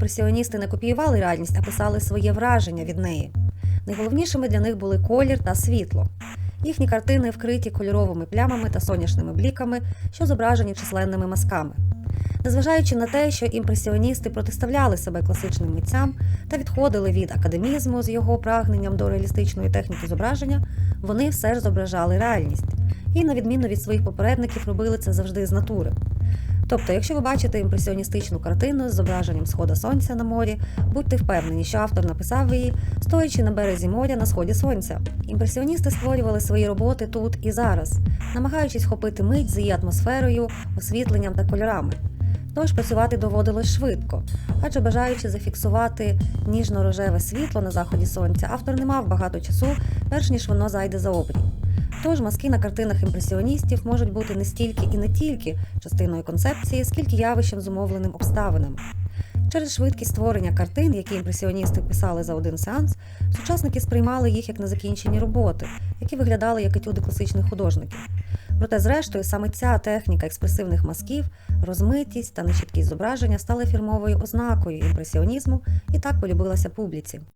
імпресіоністи не копіювали реальність, а писали своє враження від неї. Найголовнішими для них були колір та світло. Їхні картини вкриті кольоровими плямами та сонячними бліками, що зображені численними мазками. Незважаючи на те, що імпресіоністи протиставляли себе класичним митцям та відходили від академізму з його прагненням до реалістичної техніки зображення, вони все ж зображали реальність і, на відміну від своїх попередників, робили це завжди з натури. Тобто, якщо ви бачите імпресіоністичну картину з зображенням схода сонця на морі, будьте впевнені, що автор написав її, стоячи на березі моря на сході сонця. Імпресіоністи створювали свої роботи тут і зараз, намагаючись хопити мить з її атмосферою, освітленням та кольорами. Тож працювати доводилось швидко, адже бажаючи зафіксувати ніжно-рожеве світло на заході сонця, автор не мав багато часу, перш ніж воно зайде за обрій. Тож маски на картинах імпресіоністів можуть бути не стільки і не тільки частиною концепції, скільки явищем зумовленим обставинами. Через швидкість створення картин, які імпресіоністи писали за один сеанс, сучасники сприймали їх як незакінчені роботи, які виглядали як етюди класичних художників. Проте, зрештою, саме ця техніка експресивних мазків, розмитість та нечіткість зображення стали фірмовою ознакою імпресіонізму і так полюбилася публіці.